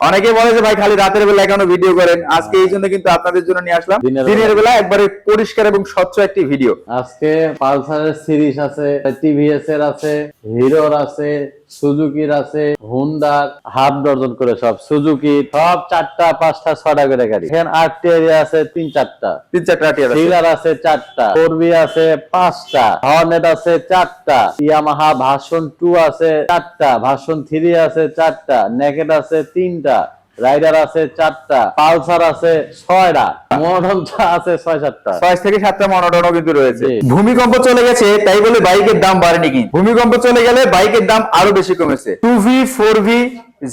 অনেকে বলে যে ভাই খালি রাতের বেলা এখনও ভিডিও করেন? আজকে এই জন্য কিন্তু আপনাদের জন্য নিয়ে আসলাম। দিনের দিনের বেলা একবারে পরিষ্কার এবং স্বচ্ছ একটি ভিডিও আজকে পালসারের সিরিজ আছে টিভিএস এর আছে হিরোর আছে সুজুকির আছে হুন্ডার হাফ ডজন করে সব সুজুকি সব চারটা পাঁচটা ছটা করে গাড়ি। এখানে আটটি আছে তিন চারটা। তিন চারটা থ্রিলার আছে। চারটা। ফোরবি আছে পাঁচটা। হর্নেট আছে চারটা। ইয়ামাহা ভাষণ টু আছে চারটা। ভাষণ থ্রি আছে চারটা। নেকেট আছে তিনটা। রাইডার আছে চারটা পালসার আছে ছয়টা মনোডনটা আছে ছয় সাতটা। ছয় থেকে সাতটা মনোডনও কিন্তু রয়েছে। ভূমিকম্প চলে গেছে তাই বলে বাইকের দাম বাড়েনি কি ভূমিকম্প চলে গেলে বাইকের দাম আরও বেশি কমেছে। Two V four V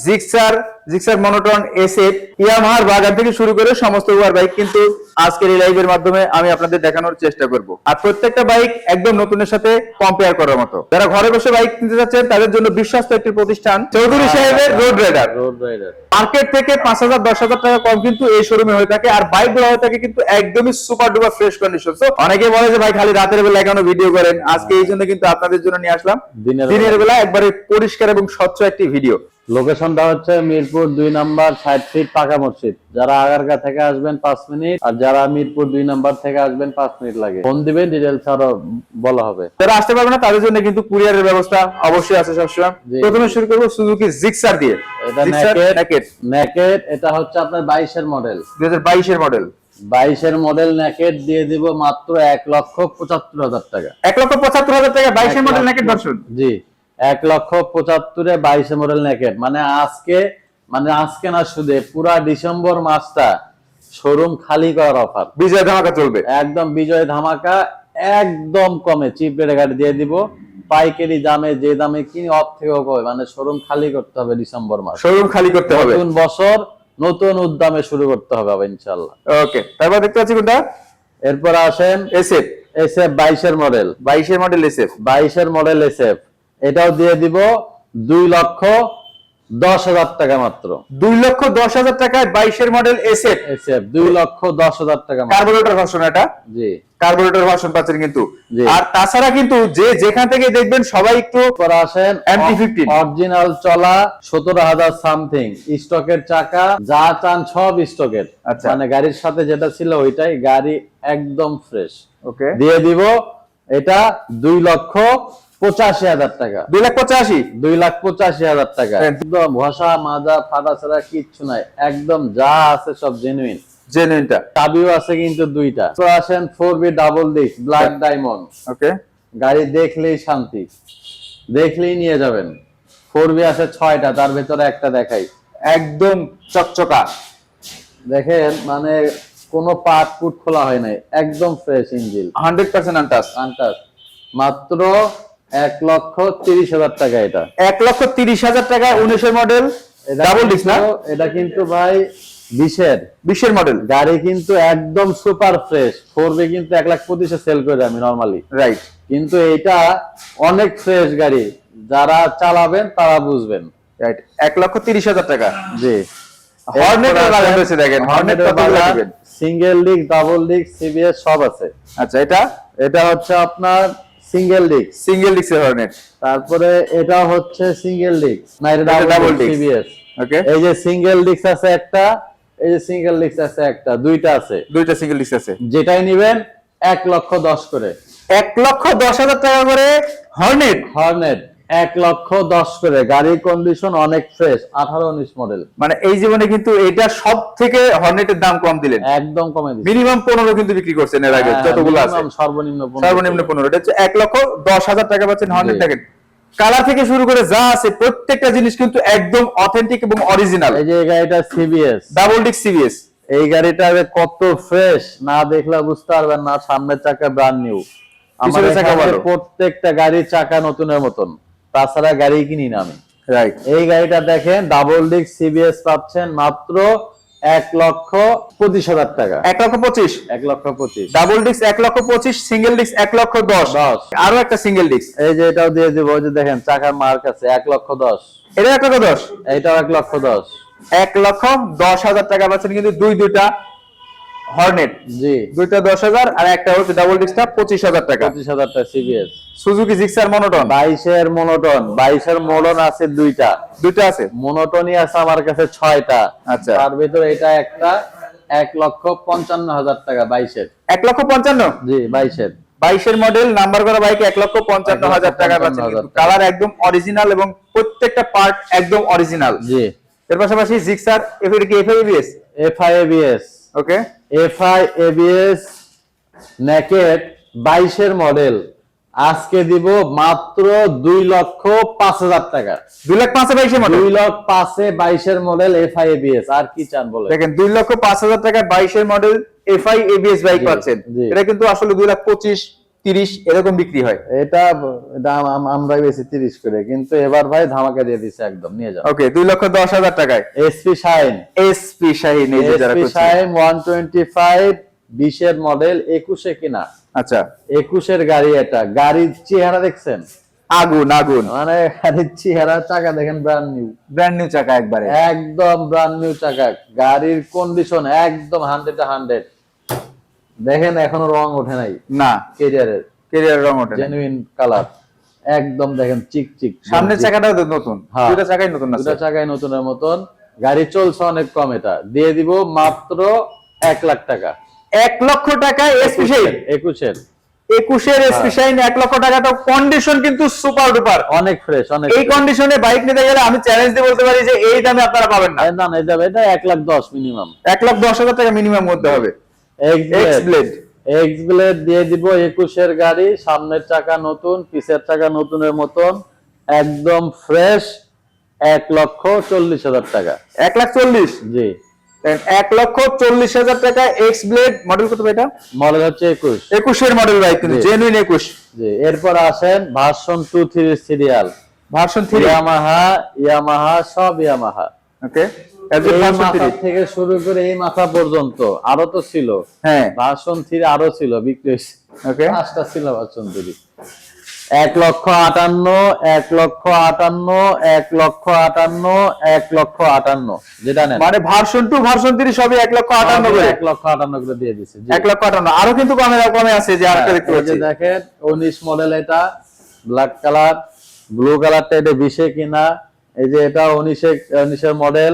Gixxer Gixxer monotone SF ইয়ামাহার বাগান থেকে শুরু করে সমস্ত উবার বাইক কিন্তু আজকের এই লাইভের মাধ্যমে আমি আপনাদের দেখানোর চেষ্টা করব। আর প্রত্যেকটা বাইক একদম নতুনের সাথে কম্পেয়ার করার মতো। যারা ঘরে বসে বাইক কিনতে যাচ্ছেন তাদের জন্য বিশ্বস্ত একটি প্রতিষ্ঠান চৌধুরী সাহেবের road rider road rider market থেকে পাঁচ হাজার দশ হাজার টাকা কম কিন্তু এই শোরুমে হয়ে থাকে। আর বাইকগুলো হয়ে থাকে কিন্তু একদমই সুপার ডুপার ফ্রেশ কন্ডিশন তো অনেকে বলে যে ভাই খালি রাতের বেলা কেন ভিডিও করেন? আজকে এই জন্য কিন্তু আপনাদের জন্য নিয়ে আসলাম। দিনের বেলা। একবারে পরিষ্কার এবং স্বচ্ছ একটি ভিডিও লোকেশনটা হচ্ছে মিরপুর দুই নাম্বার ষাট ফিট পাকা মসজিদ। যারা আগারগা থেকে আসবেন পাঁচ মিনিট আর যারা মিরপুর দুই নাম্বার থেকে আসবেন পাঁচ মিনিট লাগে। ফোন দিবেন ডিটেলস আরও বলা হবে। যারা আসতে পারবে না তাদের জন্য কিন্তু কুরিয়ারের ব্যবস্থা অবশ্যই আছে সবসময়। প্রথমে শুরু করব সুজুকি জিক্সার দিয়ে। এটা নেকেট নেকেট এটা হচ্ছে আপনার বাইশের মডেল দুই হাজার বাইশের মডেল বাইশের মডেল নেকেট দিয়ে দিব মাত্র এক লক্ষ পঁচাত্তর হাজার টাকা। এক লক্ষ পঁচাত্তর হাজার টাকা বাইশের মডেল নেকেট ভার্সন জি। এক লক্ষ পঁচাত্তরে বাইশে মডেল নেকেট মানে আজকে মানে আজকে না শুধু পুরা ডিসেম্বর মাসটা শোরুম খালি করার অফার বিজয় ধামাকা চলবে। একদম বিজয় ধামাকা একদম কমে। চিপ রেটে গাড়ি দিয়ে দিব। পাইকারি দামে যে দামে কিনি অর থেকেও কমে। মানে শোরুম খালি করতে হবে ডিসেম্বর মাস। শোরুম খালি করতে হবে। নতুন বছর নতুন উদ্যমে শুরু করতে হবে আবার ইনশাল্লাহ ওকে তারপর দেখতে পাচ্ছি কোনটা? এরপর আসেন এসএফ এস এফ বাইশের মডেল বাইশের মডেল এসএফ বাইশের মডেল এস এফ এটাও দিয়ে দিব দুই লক্ষ দশ হাজার টাকা মাত্র। দুই লক্ষ দশ হাজার টাকায় বাইশের মডেল এসএফ এস এফ দুই লক্ষ দশ হাজার টাকা কার্বোরেটর ভার্সন এটা? জি। কার্বোরেটর ভার্সন পাচ্ছেন কিন্তু। আর তাছাড়া কিন্তু যে যেখান থেকে দেখবেন সবাই একটু পরে আসেন MT-15 অরিজিনাল চলা সতেরো হাজার সামথিং স্টকের চাকা যা চান সব স্টকের আচ্ছা। মানে গাড়ির সাথে যেটা ছিল ওইটাই গাড়ি একদম ফ্রেশ ওকে দিয়ে দিব এটা দুই লক্ষ পঁচাশি হাজার টাকা। দুই লাখ পঁচাশি? দুই লাখ পঁচাশি হাজার টাকা। হ্যাঁ। একদম ঘষা মাজা ফাটা ছাড়া কিচ্ছু নাই। একদম যা আছে সব জেনুইন জেনুইনটা চাবিও আছে কিন্তু দুইটা। তো আসেন four B double disc black diamond okay গাড়ি দেখলেই শান্তি। দেখলেই নিয়ে যাবেন। ফোর বি আছে ছয়টা তার ভেতরে একটা দেখাই। একদম চকচকা। দেখেন মানে কোনো পার্ট পুট খোলা হয় নাই। একদম fresh engine hundred percent untouched untouched মাত্র এক লক্ষ তিরিশ হাজার টাকা এটা। এক লক্ষ তিরিশ হাজার টাকায় উনিশের মডেল ডাবল ডিস্ক না? এটা কিন্তু ভাই বিশের। বিশের মডেল গাড়ি কিন্তু একদম সুপার ফ্রেশ ফোর বি কিন্তু এক লাখ পঁচিশে সেল করে আমি নর্মালি রাইট কিন্তু এইটা অনেক ফ্রেশ গাড়ি। যারা চালাবেন তারা বুঝবেন। রাইট এক লক্ষ তিরিশ হাজার টাকা। জি। দেখেন। Single disc double disc CBS সব আছে। আচ্ছা এটা? এটা হচ্ছে আপনার সিঙ্গেল ডিস্ক সিঙ্গেল ডিক্সের হর্নেট তারপরে এটা হচ্ছে সিঙ্গেল ডিস্ক না এটা ডাবল ডিস্ক ওকে এই যে সিঙ্গেল ডিস্ক আছে একটা এই যে সিঙ্গেল ডিস্ক আছে একটা দুইটা আছে। দুইটা সিঙ্গেল ডিস্ক আছে। যেটাই নিবেন এক লক্ষ দশ করে। এক লক্ষ দশ হাজার টাকা করে হর্নেট হর্নেট এক লক্ষ দশ করে। গাড়ির কন্ডিশন অনেক ফ্রেশ আঠারো উনিশ মডেল মানে এই জীবনে কিন্তু এটা সব থেকে হর্নেটের দাম কম দিলেন। একদম কমে দিচ্ছে মিনিমাম পনেরো কিন্তু বিক্রি করছেন এর আগে হ্যাঁ, যতগুলো আছে। সর্বনিম্ন সর্বনিম্ন পনেরো। এটা হচ্ছে এক লক্ষ দশ হাজার টাকা পাচ্ছেন হর্নেট। দেখেন কালার থেকে শুরু করে যা আছে প্রত্যেকটা জিনিস কিন্তু একদম অথেন্টিক এবং অরিজিনাল এই যে গাড়িটা সিবিএস ডাবল ডিক সিবিএস এই গাড়িটা কত ফ্রেশ না দেখলে বুঝতে পারবেন না সামনের চাকা ব্রান্ড নিউ ভালো। প্রত্যেকটা গাড়ির চাকা নতুনের মতন। তাছাড়া গাড়ি কিনি না আমি। রাইট এই গাড়িটা দেখেন ডাবল ডিক সিবিএস পাচ্ছেন মাত্র এক লক্ষ পঁচিশ হাজার টাকা। এক লক্ষ পঁচিশ? এক লক্ষ পঁচিশ। ডাবল ডিস্ক এক লক্ষ পঁচিশ সিঙ্গেল ডিস্ক এক লক্ষ দশ। দশ। আরও একটা সিঙ্গেল ডিস্ক এই যে এটাও দিয়ে দিব যে দেখেন চাকার মার্ক আছে এক লক্ষ দশ। এটা এক লক্ষ দশ? এটাও এক লক্ষ দশ। এক লক্ষ দশ হাজার টাকা পাচ্ছেন কিন্তু দুই দুইটা হর্নেট জি। দুইটা দশ হাজার আর একটা হচ্ছে ডাবল ডিস্কটা পঁচিশ হাজার টাকা। পঁচিশ হাজার টাকা সিবিএস সুজুকি জিক্সার মনোটন বাইশের মনোটন বাইশের মডন আছে দুইটা। দুইটা আছে? মনোটনই আছে আমার কাছে ছয়টা। আচ্ছা। তার ভিতরে এটা একটা এক লক্ষ পঞ্চান্ন হাজার টাকা বাইশের। এক লক্ষ পঞ্চান্ন? জি বাইশের। বাইশের মডেল নাম্বার করা বাইক এক লক্ষ পঞ্চান্ন হাজার টাকা কালার একদম অরিজিনাল এবং প্রত্যেকটা পার্ট একদম অরিজিনাল জি। এর পাশাপাশি জিক্সার এফএডি কি FABS FI ABS okay FI ABS naked বাইশের মডেল আজকে দিব মাত্র দুই লক্ষ পাঁচ হাজার টাকা। দুই লাখ পাঁচে বাইশের মডেল দুই লক্ষ পাঁচে বাইশের মডেল এফআই এবিএস আর কি চান বলে দেখেন দুই লক্ষ পাঁচ হাজার টাকা বাইশের মডেল এফআই এবিএস বাইক পাচ্ছেন। এটা কিন্তু আসলে দুই লাখ পঁচিশ তিরিশ এরকম বিক্রি হয়। এটা দাম আমরা বেশি তিরিশ করে কিন্তু এবার ভাই ধামাকা দিয়ে দিচ্ছে একদম নিয়ে যাও। ওকে দুই লক্ষ দশ হাজার টাকায়। SP Shine SP Shine SP. Shine one twenty five বিশের মডেল একুশে কিনা। আচ্ছা। একুশের গাড়ি এটা গাড়ির চেহারা দেখছেন? আগুন আগুন। মানে গাড়ির চেহারা চাকা দেখেন ব্র্যান্ড নিউ ব্র্যান্ড নিউ চাকা একবারে। একদম ব্র্যান্ড নিউ চাকা গাড়ির কন্ডিশন একদম হান্ড্রেড হান্ড্রেড দেখেন এখনও রং ওঠে নাই। না। কেরিয়ারের কেরিয়ার রং ওঠে জেনুইন কালার একদম দেখেন চিক চিক সামনের চাকাটাও নতুন। হ্যাঁ। দুইটা চাকাই নতুন আছে। দুটা চাকায় নতুনের মতন। গাড়ি চলছে অনেক কম এটা। দিয়ে দিব মাত্র এক লাখ টাকা। এক লক্ষ টাকায় এসপি শাহিন একুশের। একুশের হ্যাঁ। এসপি শাহিন এক লক্ষ টাকা তো কন্ডিশন কিন্তু সুপার ডুপার অনেক ফ্রেশ অনেক এই কন্ডিশনে বাইক নিতে গেলে আমি চ্যালেঞ্জ দিয়ে বলতে পারি যে এই দামে আপনারা পাবেন না। না না এটা এটা এক লাখ দশ মিনিমাম এক লাখ দশ হাজার টাকা মিনিমাম মধ্যে হবে। X X Blade X Blade দিয়ে দিব একুশের গাড়ি সামনের চাকা নতুন পিছের চাকা নতুনের মতন একদম ফ্রেশ এক লক্ষ চল্লিশ হাজার টাকা। এক লাখ চল্লিশ? জি। এক লক্ষ চল্লিশ হাজার টাকা এক্স ব্লেড মডেল কত এটা? মডেল হচ্ছে একুশ। একুশের মডেল বাইক কিন্তু জেনুইন একুশ। জি এরপর আসেন version two three serial version three Yamaha Yamaha সব ইয়ামাহা ওকে থেকে শুরু করে এই মাথা পর্যন্ত আরও তো ছিল। হ্যাঁ। থ্রি আরও ছিল বিক্রি ওকে পাঁচটা ছিল থ্রি। এক লক্ষ আটান্ন এক লক্ষ আটান্ন এক লক্ষ আটান্ন এক লক্ষ আটান্ন। যেটা নেন। মানে ভার্সন টু ভার্সন থ্রি সবই এক লক্ষ আটান্ন করে। এক লক্ষ আটান্ন করে দিয়ে দিচ্ছে এক লক্ষ আটান্ন। আরও কিন্তু কমে কমে আছে যে আরেকটা দেখতে পাচ্ছি। দেখেন উনিশ মডেল এটা ব্ল্যাক কালার ব্লু কালারটা এটা বিশে কিনা এই যে এটা উনিশে উনিশের মডেল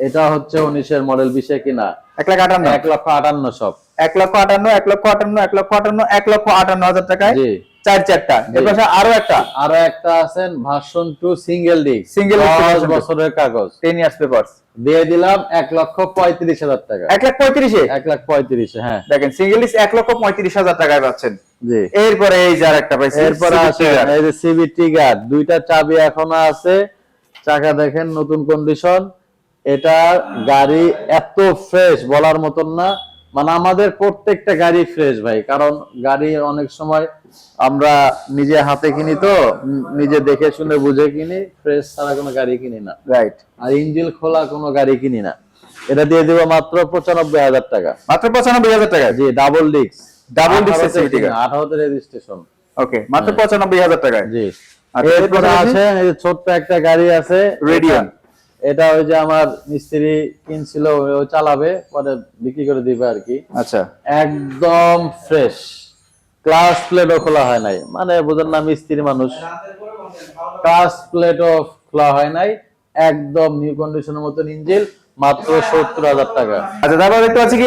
এটা হচ্ছে উনিশের মডেল বিশে কিনা? এক লাখ আটান্ন। এক লক্ষ আটান্ন সব। এক লক্ষ আটান্ন এক লক্ষ আটান্ন এক লক্ষ আটান্ন এক লক্ষ আটান্ন হাজার টাকায় জি। চার চারটা। এর পাশে আরও একটা। আরও একটা আছেন version two single disc Single disc দশ বছরের কাগজ। টেন ইয়ার্স পেপার্স দিয়ে দিলাম এক লক্ষ পঁয়ত্রিশ হাজার টাকা। এক লাখ পঁয়ত্রিশে? এক লাখ পঁয়ত্রিশ হ্যাঁ। দেখেন সিঙ্গেল ইস এক লক্ষ পঁয়ত্রিশ হাজার টাকায় পাচ্ছেন। জি। এরপরে এই যার একটা পাইছি এরপরে আছে এই যে সিবি টিগার দুইটা চাবি এখনও আছে। চাকা দেখেন নতুন কন্ডিশন এটা গাড়ি এত ফ্রেশ বলার মতন না। মানে আমাদের প্রত্যেকটা গাড়ি ফ্রেশ ভাই কারণ গাড়ি অনেক সময় আমরা নিজে হাতে কিনি তো নিজে দেখে শুনে বুঝে কিনি ফ্রেশ ছাড়া কোনো গাড়ি কিনি না। রাইট আর ইঞ্জিল খোলা কোনো গাড়ি কিনি না। এটা দিয়ে দিব মাত্র পঁচানব্বই হাজার টাকা। মাত্র পঁচানব্বই হাজার টাকা জি ডাবল ডিস্ক ডাবল Civic আঠারোতে রেজিস্ট্রেশন ওকে মাত্র পঁচানব্বই হাজার টাকা জি। আচ্ছা, এরপরে আছে ছোট্ট একটা গাড়ি আছে Radian। এটা- ওই যে আমার মিস্ত্রি কিনছিল ও চালাবে পরে বিক্রি করে দিবে আর কি। আচ্ছা। একদম ফ্রেশ ক্লাস প্লেটও খোলা হয় নাই। মানে বুঝেন না মিস্ত্রি মানুষ। ক্লাস প্লেটও খোলা হয় নাই। একদম নিউ কন্ডিশনের মতন ইঞ্জিল মাত্র সত্তর হাজার টাকা। আচ্ছা তারপর দেখতে পাচ্ছি কি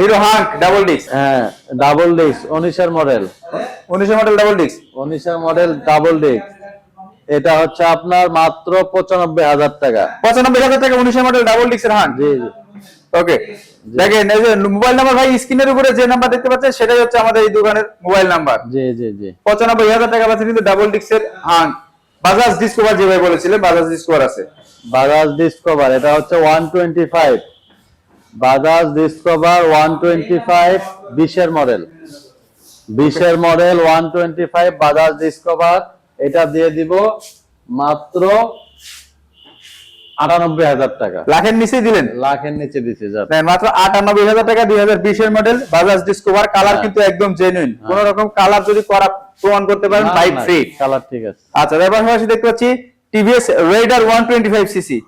হিরো হাঙ্ক ডাবল ডিস্ক হ্যাঁ ডাবল ডিস্ক উনিশের মডেল উনিশশো মডেল ডাবল ডিস্ক উনিশের মডেল ডাবল ডিস্ক এটা হচ্ছে আপনার মাত্র পঁচানব্বই হাজার টাকা। পঁচানব্বই হাজার টাকা উনিশশো মডেল ডাবল ডিস্কের হাঙ্ক জি জি। ওকে দেখেন এই যে মোবাইল নাম্বার ভাই স্ক্রিনের উপরে যে নাম্বার দেখতে পাচ্ছেন সেটাই হচ্ছে আমাদের এই দোকানের মোবাইল নাম্বার জি জি জি। পঁচানব্বই হাজার টাকা পাচ্ছে কিন্তু ডাবল ডিস্কের হাঙ্ক বাজাজ ডিসকভার যে ভাই বলেছিলেন বাজাজ ডিসকভার আছে। বাজাজ ডিসকভার এটা হচ্ছে one twenty five Bajaj Discover one twenty five বিশের মডেল বিশের model one twenty five Bajaj Discover এটা দিয়ে দিব মাত্র আটানব্বই হাজার টাকা। লাখের নিচেই দিলেন? লাখের নিচে দিচ্ছে যা। মাত্র আটানব্বই হাজার টাকা দুই হাজার বিশের মডেল বাজাজ ডিসকভার কালার হ্যাঁ। কিন্তু একদম জেনুইন কোন রকম কালার যদি করা প্রমাণ করতে পারেন বাইক ফ্রি কালার ঠিক আছে। আচ্ছা পাশাপাশি দেখতে পাচ্ছি টিভিএস সিসি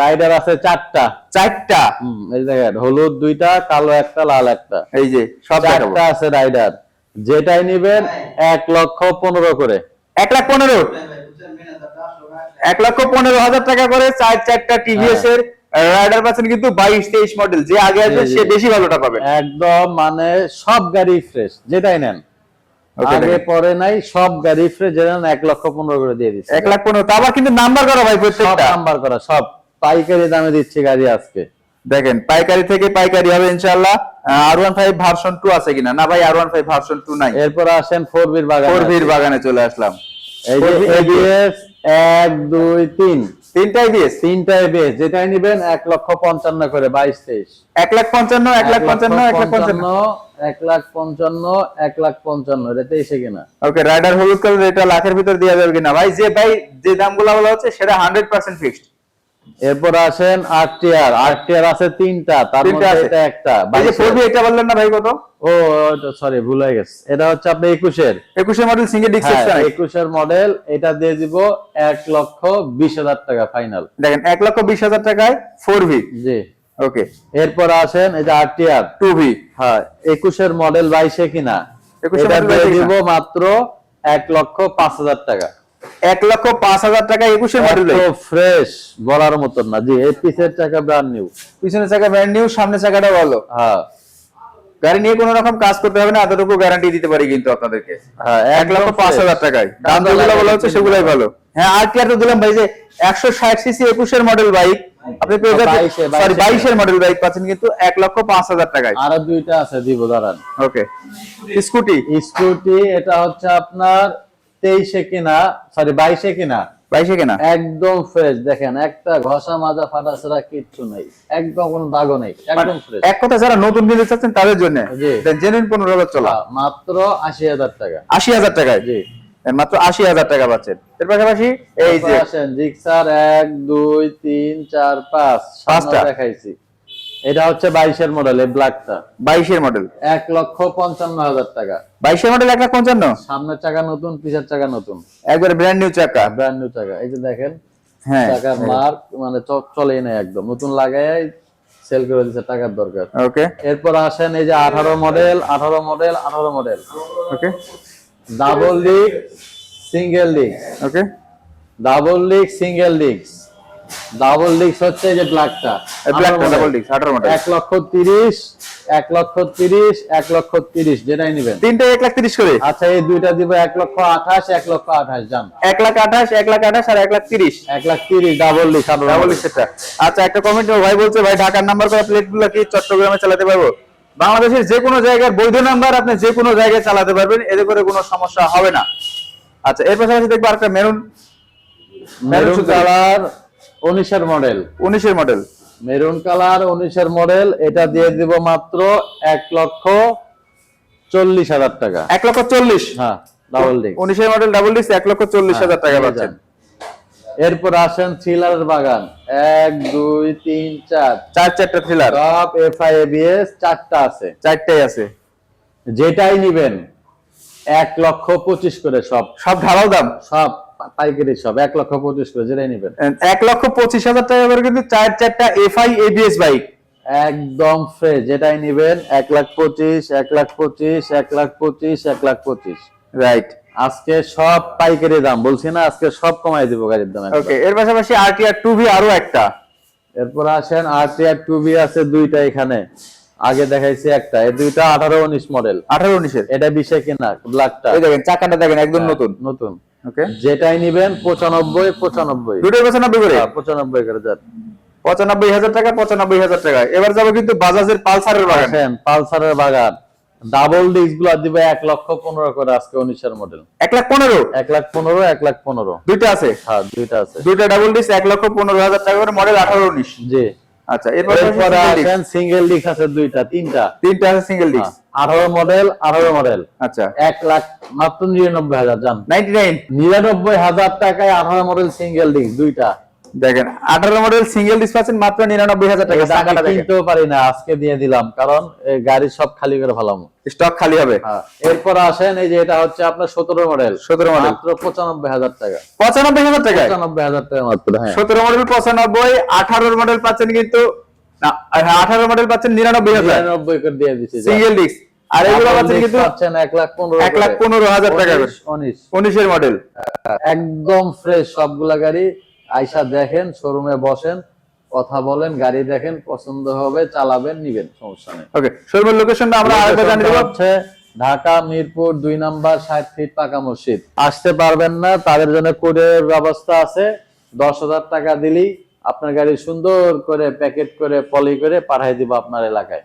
রাইডার আছে চারটা। চারটা? এই দেখেন হলুদ দুইটা কালো একটা লাল একটা। এই যে সব চারটা আছে রাইডার যেটাই নিবেন এক লক্ষ পনেরো করে। এক লাখ পনেরো। এক লক্ষ পনেরো হাজার টাকা করে চার চারটা টিভিএস এর রাইডার পাচ্ছেন কিন্তু বাইশ তেইশ মডেল যে আগে আসবে। সে বেশি ভালোটা পাবে। একদম মানে সব গাড়ি ফ্রেশ যেটাই নেন। আগে পরে নাই সব গাড়ি ফ্রেশ যেটা এক লক্ষ পনেরো করে দিয়ে দিচ্ছে। এক লাখ পনেরো। আবার কিন্তু নাম্বার করা ভাই প্রত্যেকটা। নাম্বার করা সব। পাইকারি দামে দিচ্ছি গাড়ি আজকে। দেখেন পাইকারি থেকে পাইকারি হবে ইনশাল্লাহ R one five version two আছে কিনা? না ভাই R one five version two নাই। এরপর আসেন ফোর বির বাগান। ফোর ভির বাগানে চলে আসলাম। এই যে 4V এবিএস এক দুই তিন। তিনটা তিনটা এবিএস যেটাই নিবেন এক লক্ষ পঞ্চান্ন করে বাইশ তেইশ। এক লাখ পঞ্চান্ন এক লাখ পঞ্চান্ন এক লাখ পঞ্চান্ন। এক লাখ পঞ্চান্ন এক লাখ পঞ্চান্ন এটা তেইশে কিনা? ওকে রাইডার হলুদ কালার এটা লাখের ভিতর দেওয়া যাবে কিনা? ভাই যে ভাই যে দামগুলো বলা হচ্ছে সেটা হান্ড্রেড পার্সেন্ট ফিক্সড এরপর আসেন আরটিআর আরটিআর আছে তিনটা তার মধ্যে এটা একটা ভাই যে 22 ফোর এটা বললেন না ভাই কত? ও সরি ভুল হয়ে গেছে। এটা হচ্ছে আপনি একুশের। একুশে মডেল সিঙ্গেল ডিস্ক হ্যাঁ একুশের মডেল এটা দিয়ে দিব এক লক্ষ বিশ হাজার টাকা ফাইনাল দেখেন এক লক্ষ বিশ হাজার টাকায় ফোর ভি জি। ওকে এরপর আসেন এই যে আরটিআর টু ভি হ্যাঁ একুশের মডেল বাইশে কিনা? 21 এটা model দিয়ে দিব মাত্র এক লক্ষ পাঁচ হাজার টাকা। এক লক্ষ পাঁচ হাজার টাকা একুশের মডেল ফ্রেশ বলার মতন না। জি এই পিসের টাকা ব্র্যান্ড নিউ পিছনের চাকা ব্র্যান্ড নিউ সামনের চাকাটা ভালো। হ্যাঁ। গাড়ি নিয়ে কোনো রকম কাজ করতে হবে না এতটুকু গ্যারান্টি দিতে পারি কিন্তু আপনাদেরকে। হ্যাঁ এক লক্ষ পাঁচ হাজার টাকায়। দাম যেগুলো বলা হচ্ছে সেগুলোই। ভালো। হ্যাঁ আর টিআর তো দিলাম ভাই যে একশো ষাট সিসি একুশের মডেল বাইক আপনি পেয়ে বাইশে, সরি বাইশের। মডেল বাইক পাচ্ছেন কিন্তু এক লক্ষ পাঁচ হাজার টাকায়। আরও দুইটা আছে দিব দাঁড়ান। ওকে স্কুটি স্কুটি এটা হচ্ছে আপনার তেইশে কিনা সরি বাইশে কিনা? বাইশে কেনা? একদম ফ্রেশ দেখেন একটা ঘষা মাজা ফাটা ছাড়া কিচ্ছু নেই। একদম কোনো দাগও নেই একদম ফ্রেশ এক কথা যারা নতুন কিনতে চাচ্ছেন তাদের জন্য। জেনুইন পনেরো হাজার চলা। মাত্র আশি হাজার টাকা। আশি হাজার টাকায়? জি। মাত্র আশি হাজার টাকা পাচ্ছেন। এর পাশাপাশি এই যে আসেন জিক্সার এক দুই তিন চার পাঁচ। পাঁচটা। দেখাইছি। এটা হচ্ছে বাইশের মডেল এই ব্ল্যাকটা বাইশের মডেল এক লক্ষ পঞ্চান্ন হাজার টাকা। বাইশের মডেল এক লাখ পঞ্চান্ন? সামনের চাকা নতুন পিছের চাকা নতুন। একবার ব্র্যান্ড নিউ চাকা। ব্র্যান্ড নিউ চাকা। এই যে দেখেন হ্যাঁ। টাকার মার্ক মানে চলেই না একদম। নতুন লাগাই সেল করে দিচ্ছে টাকার দরকার। ওকে এরপর আসেন এই যে আঠারো মডেল আঠারো মডেল আঠারো model okay double leg single leg okay double leg single legs double হচ্ছে যে ব্ল্যাকটা ব্ল্যাক ডাবল ডিস্ক আঠারো মডেল এক লক্ষ তিরিশ এক লক্ষ তিরিশ এক লক্ষ তিরিশ যেটাই নিবেন। তিনটে এক লাখ তিরিশ করে? আচ্ছা এই দুইটা দিব এক লক্ষ আঠাশ এক লক্ষ আঠাশ যান এক লাখ আঠাশ এক লাখ আঠাশ আর এক লাখ তিরিশ। এক লাখ তিরিশ ডাবল লিগ ডাবল সেটা আচ্ছা একটা কমেন্ট ভাই বলছে ভাই ঢাকার নাম্বার করা প্লেটগুলো কি চট্টগ্রামে চালাতে পারব? বাংলাদেশের যে কোনো জায়গায় বৈধ নাম্বার আপনি যে কোনো জায়গায় চালাতে পারবেন এতে করে কোনো সমস্যা হবে না। আচ্ছা এর পাশাপাশি দেখব আরেকটা মেরুন মেরুন কালার উনিশের মডেল। উনিশের মডেল। মেরুন কালার উনিশের মডেল। এটা দিয়ে দিব মাত্র এক লক্ষ চল্লিশ হাজার টাকা। এক লক্ষ চল্লিশ? হ্যাঁ ডাবল লিগ উনিশের মডেল ডাবল ডিস্ক এক লক্ষ চল্লিশ হাজার টাকা পাচ্ছেন। এরপর আসেন থ্রিলারের বাগান। এক দুই তিন চার। চার চারটা থ্রিলার। সব এফ আই এবিএস চারটা আছে। চারটাই আছে। যেটাই নিবেন এক লক্ষ পঁচিশ করে সব। সব ঢালাও দাম? সব। পাইকারি সব এক লক্ষ পঁচিশ করে যেটাই নিবেন। এক লক্ষ পঁচিশ হাজার টাকা করে কিন্তু চার চারটা এফআই এবিএস বাইক একদম ফ্রেশ যেটাই নিবেন এক লাখ পঁচিশ এক লাখ পঁচিশ এক লাখ পঁচিশ এক লাখ পঁচিশ। রাইট আজকে সব পাইকারি দাম বলছি না আজকে সব কমাই দিব গাড়ির দাম ওকে এর পাশাপাশি আরটিআর টু ভি আরও একটা। এরপর আসেন আরটিআর টু বি আছে দুইটা এখানে। আগে দেখাইছি একটা। এই দুইটা আঠারো উনিশ মডেল আঠারো উনিশের? এটা বিশে কিনা ব্ল্যাকটা এই দেখেন চাকাটা দেখেন একদম নতুন। নতুন। ওকে যেটাই নিবেন পঁচানব্বই পঁচানব্বই। দুটোই পঁচানব্বই করে? হ্যাঁ, পঁচানব্বই করে যান পঁচানব্বই হাজার টাকা পঁচানব্বই হাজার টাকা। এবার যাব কিন্তু বাজাজের পালসারের বাগান। পালসারের বাগান। ডাবল ডিস্কগুলা দিবে এক লক্ষ পনেরো করে আজকে উনিশের মডেল এক লাখ পনেরো? এক লাখ পনেরো এক লাখ পনেরো। দুইটা আছে? হ্যাঁ দুইটা আছে। দুইটা ডাবল ডিস্ক এক লক্ষ পনেরো হাজার টাকা করে মডেল আঠারো উনিশ। জি। আচ্ছা এরপর আসেন সিঙ্গেল ডিস্ক আছে দুইটা তিনটা। তিনটা আছে সিঙ্গেল ডিস্ক আঠারো মডেল আঠারো মডেল আচ্ছা। এক লাখ মাত্র নিরানব্বই হাজার যান নাইনটি নাইন নিরানব্বই হাজার টাকায় আঠারো মডেল সিঙ্গেল ডিস্ক দুইটা। দেখেন আঠারো মডেল সিঙ্গেল ডিস পাচ্ছেন মাত্র নিরানব্বই হাজার টাকা দেখেন। কিনতেও পারি না আজকে দিয়ে দিলাম কারণ গাড়ি সব খালি করে ফেলাম স্টক খালি হবে। এরপর আসেন এই যে এটা হচ্ছে আপনার সতেরো মডেল 17 model। মাত্র পঁচানব্বই হাজার টাকা। পঁচানব্বই হাজার টাকায়? পঁচানব্বই হাজার টাকা মাত্র হ্যাঁ। সতেরো মডেল পঁচানব্বই আঠারো মডেল পাচ্ছেন কিন্তু হ্যাঁ আঠারো মডেল পাচ্ছেন নিরানব্বই হাজার। নিরানব্বই করে দিয়ে দিচ্ছি সিঙ্গেল ডিস্ক আর এগুলো পাচ্ছেন কিন্তু পাচ্ছেন এক লাখ পনেরো এক লাখ পনেরো হাজার টাকা উনিশ উনিশের মডেল একদম ফ্রেশ সবগুলা গাড়ি। আইসা দেখেন শোরুমে বসেন কথা বলেন গাড়ি দেখেন পছন্দ হবে চালাবেন নিবেন সমস্যা নেই। ওকে শোরুমের লোকেশনটা আমরা আরেকবার জানিয়ে দেবো। হচ্ছে ঢাকা মিরপুর দুই নাম্বার ষাট ফিট পাকা মসজিদ। আসতে পারবেন না তাদের জন্য কোরিয়ার ব্যবস্থা আছে। দশ হাজার টাকা দিলেই আপনার গাড়ি সুন্দর করে প্যাকেট করে পলি করে পাঠাই দিব আপনার এলাকায়।